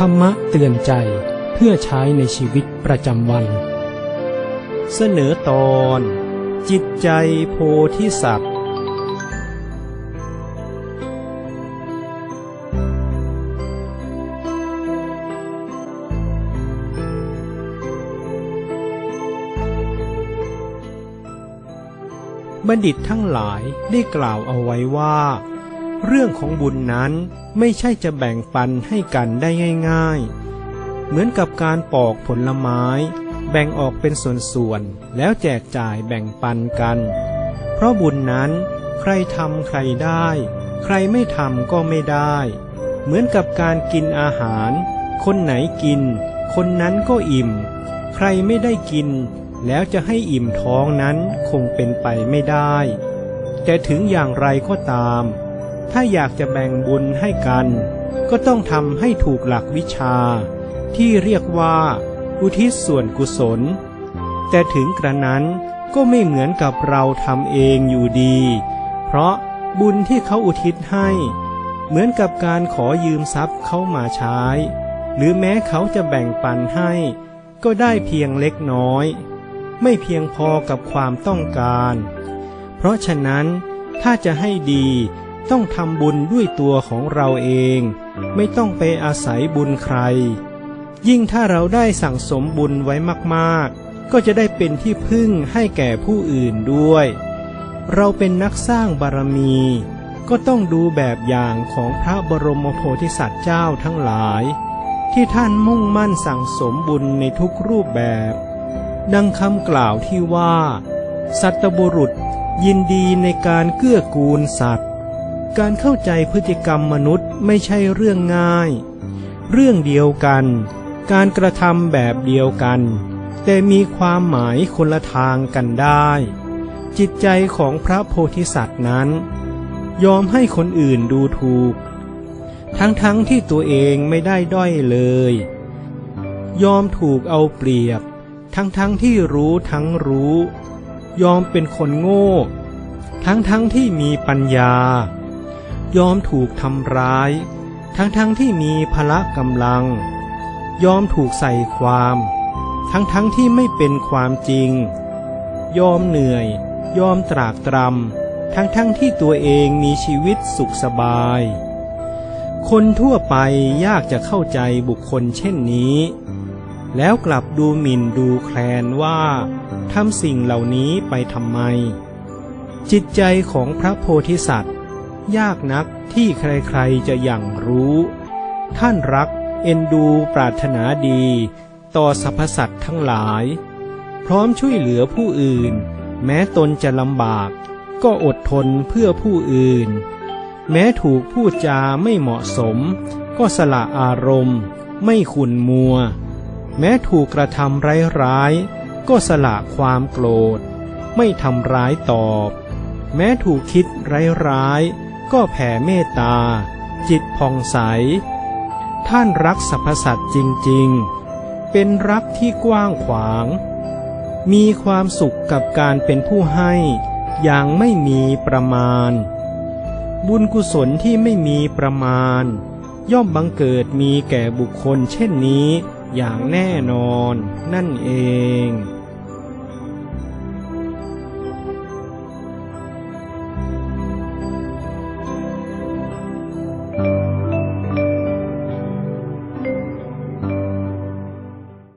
ธรรมะเตือนใจเพื่อใช้ในชีวิตประจำวัน เสนอตอน จิตใจโพธิสัตว์ บัณฑิตทั้งหลายได้กล่าวเอาไว้ว่า เรื่องของบุญนั้นไม่ใช่จะแบ่งปันให้กันได้ง่าย ๆ เหมือนกับการปอกผลไม้ แบ่งออกเป็นส่วนๆ แล้วแจกจ่ายแบ่งปันกัน เพราะบุญนั้นใครทำใครได้ ใครไม่ทำก็ไม่ได้ เหมือนกับการกินอาหาร คนไหนกิน คนนั้นก็อิ่ม ใครไม่ได้กิน แล้วจะให้อิ่มท้องนั้นคงเป็นไปไม่ได้ แต่ถึงอย่างไรก็ตาม ถ้าอยากจะแบ่งบุญให้กัน ก็ต้องทำให้ถูกหลักวิชา ที่เรียกว่า อุทิศส่วนกุศล แต่ถึงกระนั้นก็ไม่เหมือนกับเราทำเองอยู่ดี เพราะบุญที่เขาอุทิศให้ เหมือนกับการขอยืมทรัพย์เขามาใช้ หรือแม้เขาจะแบ่งปันให้ ก็ได้เพียงเล็กน้อย ไม่เพียงพอกับความต้องการ เพราะฉะนั้นถ้าจะให้ดี ต้องทำบุญด้วยตัวของเราเอง ไม่ต้องไปอาศัยบุญใคร ยิ่งถ้าเราได้สั่งสมบุญไว้มากๆ ก็จะได้เป็นที่พึ่งให้แก่ผู้อื่นด้วย เราเป็นนักสร้างบารมี ก็ต้องดูแบบอย่างของพระบรมโพธิสัตว์เจ้าทั้งหลาย ที่ท่านมุ่งมั่นสั่งสมบุญในทุกรูปแบบ ดังคำกล่าวที่ว่า สัตบุรุษยินดีในการเกื้อกูลสัตว์ การเข้าใจพฤติกรรมมนุษย์ไม่ใช่เรื่องง่าย เรื่องเดียวกัน การกระทำแบบเดียวกัน แต่มีความหมายคนละทางกันได้ จิตใจของพระโพธิสัตว์นั้น ยอมให้คนอื่นดูถูก ทั้งๆทที่ตัวเองไม่ได้ด้อยเลย ยอมถูกเอาเปรียบ ทั้งๆทที่รู้ทั้งรู้ ยอมเป็นคนโง่ ทั้งๆทที่มีปัญญา ยอมถูกทำร้าย ทั้งๆทที่มีพละกำลัง ยอมถูกใส่ความ ทั้งๆทที่ไม่เป็นความจริง ยอมเหนื่อย ยอมตรากตรำทั้งๆทที่ตัวเองมีชีวิตสุขสบาย คนทั่วไปยากจะเข้าใจบุคคลเช่นนี้ แล้วกลับดูหมิ่นดูแคลนว่าทำสิ่งเหล่านี้ไปทำไม จิตใจของพระโพธิสัตว์ ยากนักที่ใครๆจะอย่างรู้ ท่านรักเอ็นดูปรารถนาดี ต่อสรรพสัตว์ทั้งหลาย พร้อมช่วยเหลือผู้อื่น แม้ตนจะลำบาก ก็อดทนเพื่อผู้อื่น แม้ถูกพูดจาไม่เหมาะสม ก็สละอารมณ์ ไม่ขุนมัว แม้ถูกกระทำร้ายๆก็สละความโกรธ ไม่ทำร้ายตอบ แม้ถูกคิดร้ายๆ ก็แผ่เมตตา จิตผ่องใส ท่านรักสรรพสัตว์จริงๆ เป็นรักที่กว้างขวาง มีความสุขกับการเป็นผู้ให้อย่างไม่มีประมาณ บุญกุศลที่ไม่มีประมาณ ย่อมบังเกิดมีแก่บุคคลเช่นนี้อย่างแน่นอนนั่นเอง